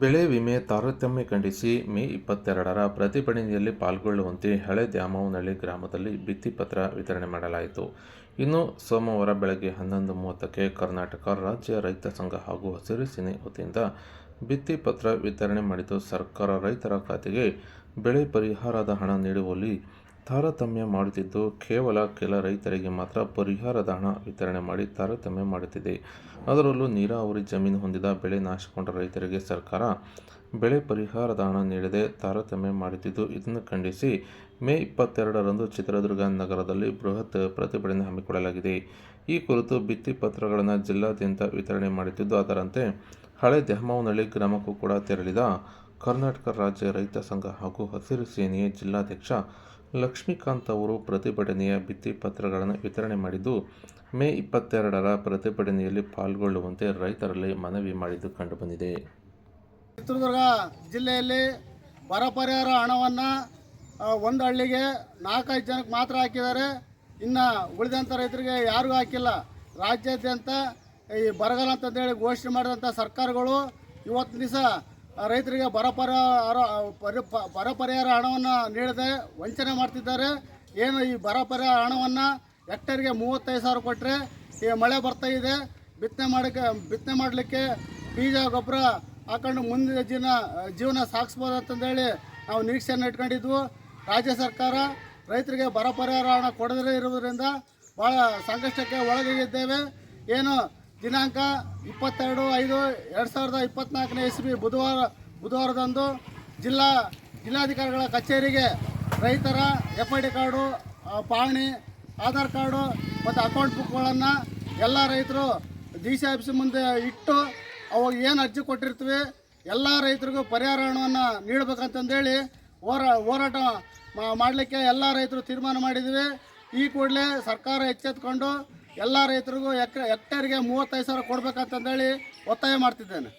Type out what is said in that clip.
ಬೆಳೆ ವಿಮೆ ತಾರತಮ್ಯ ಖಂಡಿಸಿ ಮೇ ಇಪ್ಪತ್ತೆರಡರ ಪ್ರತಿಭಟನೆಯಲ್ಲಿ ಪಾಲ್ಗೊಳ್ಳುವಂತೆ ಹಳೆ ದ್ಯಾಮವನಹಳ್ಳಿ ಗ್ರಾಮದಲ್ಲಿ ಭಿತ್ತಿಪತ್ರ ವಿತರಣೆ ಮಾಡಲಾಯಿತು. ಇನ್ನು ಸೋಮವಾರ ಬೆಳಗ್ಗೆ ಹನ್ನೊಂದು ಮೂವತ್ತಕ್ಕೆ ಕರ್ನಾಟಕ ರಾಜ್ಯ ರೈತ ಸಂಘ ಹಾಗೂ ಹಸಿರು ಸೇನೆ ವತಿಯಿಂದ ಭಿತ್ತಿಪತ್ರ ವಿತರಣೆ ಮಾಡಿದ್ದು ಸರ್ಕಾರ ರೈತರ ಖಾತೆಗೆ ಬೆಳೆ ಪರಿಹಾರದ ಹಣ ನೀಡುವಲ್ಲಿ ತಾರತಮ್ಯ ಮಾಡುತ್ತಿದ್ದು ಕೇವಲ ಕೆಲ ರೈತರಿಗೆ ಮಾತ್ರ ಪರಿಹಾರದ ಹಣ ವಿತರಣೆ ಮಾಡಿ ತಾರತಮ್ಯ ಮಾಡುತ್ತಿದೆ. ಅದರಲ್ಲೂ ನೀರಾವರಿ ಜಮೀನು ಹೊಂದಿದ ಬೆಳೆ ನಾಶಗೊಂಡ ರೈತರಿಗೆ ಸರ್ಕಾರ ಬೆಳೆ ಪರಿಹಾರದ ಹಣ ನೀಡದೆ ತಾರತಮ್ಯ ಮಾಡುತ್ತಿದ್ದು, ಇದನ್ನು ಖಂಡಿಸಿ ಮೇ ಇಪ್ಪತ್ತೆರಡರಂದು ಚಿತ್ರದುರ್ಗ ನಗರದಲ್ಲಿ ಬೃಹತ್ ಪ್ರತಿಭಟನೆ ಹಮ್ಮಿಕೊಳ್ಳಲಾಗಿದೆ. ಈ ಕುರಿತು ಭಿತ್ತಿಪತ್ರಗಳನ್ನು ಜಿಲ್ಲಾದ್ಯಂತ ವಿತರಣೆ ಮಾಡುತ್ತಿದ್ದು, ಅದರಂತೆ ಹಳೆ ದೆಹಮಾವನಹಳ್ಳಿ ಗ್ರಾಮಕ್ಕೂ ಕೂಡ ತೆರಳಿದ ಕರ್ನಾಟಕ ರಾಜ್ಯ ರೈತ ಸಂಘ ಹಾಗೂ ಹಸಿರು ಸೇನೆಯ ಜಿಲ್ಲಾಧ್ಯಕ್ಷ ಲಕ್ಷ್ಮೀಕಾಂತ್ ಅವರು ಪ್ರತಿಭಟನೆಯ ಭಿತ್ತಿಪತ್ರಗಳನ್ನು ವಿತರಣೆ ಮಾಡಿದ್ದು, ಮೇ ಇಪ್ಪತ್ತೆರಡರ ಪ್ರತಿಭಟನೆಯಲ್ಲಿ ಪಾಲ್ಗೊಳ್ಳುವಂತೆ ರೈತರಲ್ಲಿ ಮನವಿ ಮಾಡಿದ್ದು ಕಂಡುಬಂದಿದೆ. ಚಿತ್ರದುರ್ಗ ಜಿಲ್ಲೆಯಲ್ಲಿ ಬರ ಪರಿಹಾರ ಹಣವನ್ನು ಒಂದು ಹಳ್ಳಿಗೆ ನಾಲ್ಕೈದು ಜನಕ್ಕೆ ಮಾತ್ರ ಹಾಕಿದ್ದಾರೆ. ಇನ್ನು ಉಳಿದಂಥ ರೈತರಿಗೆ ಯಾರಿಗೂ ಹಾಕಿಲ್ಲ. ರಾಜ್ಯಾದ್ಯಂತ ಈ ಬರಗಾಲ ಅಂತಂದೇಳಿ ಘೋಷಣೆ ಮಾಡಿದಂಥ ಸರ್ಕಾರಗಳು ಇವತ್ತು ದಿವಸ ರೈತರಿಗೆ ಬರ ಬರ ಪರಿಹಾರ ಹಣವನ್ನು ನೀಡದೆ ವಂಚನೆ ಮಾಡ್ತಿದ್ದಾರೆ. ಏನು ಈ ಬರ ಪರಿಹಾರ ಹಣವನ್ನು ಹೆಕ್ಟರ್ಗೆ ಮೂವತ್ತೈದು ಸಾವಿರ ಕೊಟ್ಟರೆ ಈ ಮಳೆ ಬರ್ತಾ ಇದೆ. ಬಿತ್ತನೆ ಮಾಡಕ್ಕೆ, ಬಿತ್ತನೆ ಮಾಡಲಿಕ್ಕೆ ಬೀಜ, ಗೊಬ್ಬರ ಹಾಕೊಂಡು ಮುಂದಿನ ಜೀವನ ಜೀವನ ಸಾಗಿಸ್ಬೋದು ಅಂತಂದೇಳಿ ನಾವು ನಿರೀಕ್ಷೆಯನ್ನು ಇಟ್ಕೊಂಡಿದ್ವು. ರಾಜ್ಯ ಸರ್ಕಾರ ರೈತರಿಗೆ ಬರ ಪರಿಹಾರ ಹಣ ಕೊಡದೇ ಇರುವುದರಿಂದ ಭಾಳ ಸಂಕಷ್ಟಕ್ಕೆ ಒಳಗಾಗಿದ್ದೇವೆ ಏನು ದಿನಾಂಕ ಇಪ್ಪತ್ತೆರಡು ಐದು ಎರಡು ಸಾವಿರದ ಇಪ್ಪತ್ತ್ನಾಲ್ಕನೇ ಇಸ್ವಿ ಬುಧವಾರ ಬುಧವಾರದಂದು ಜಿಲ್ಲಾ ಜಿಲ್ಲಾಧಿಕಾರಿಗಳ ಕಚೇರಿಗೆ ರೈತರ ಎಫ್ ಐ ಡಿ ಕಾರ್ಡು ಆ, ಪಹಣಿ ಆಧಾರ್ ಕಾರ್ಡು ಮತ್ತು ಅಕೌಂಟ್ ಬುಕ್ಗಳನ್ನು ಎಲ್ಲ ರೈತರು ಡಿ ಸಿ ಆಫೀಸ್ ಮುಂದೆ ಇಟ್ಟು ಅವಾಗ ಏನು ಅರ್ಜಿ ಕೊಟ್ಟಿರ್ತೀವಿ ಎಲ್ಲ ರೈತರಿಗೂ ಪರಿಹಾರ ಹಣವನ್ನು ನೀಡಬೇಕಂತಂದೇಳಿ ಹೋರಾ ಹೋರಾಟ ಮಾಡಲಿಕ್ಕೆ ಎಲ್ಲ ರೈತರು ತೀರ್ಮಾನ ಮಾಡಿದ್ವಿ. ಈ ಕೂಡಲೇ ಸರ್ಕಾರ ಎಚ್ಚೆತ್ಕೊಂಡು ಎಲ್ಲ ರೈತರಿಗೂ ಎಕ್ರೆ ಹೆಕ್ಟೇರ್ಗೆ ಮೂವತ್ತೈದು ಸಾವಿರ ಕೊಡ್ಬೇಕಂತಂದೇಳಿ ಒತ್ತಾಯ ಮಾಡ್ತಿದ್ದೇನೆ.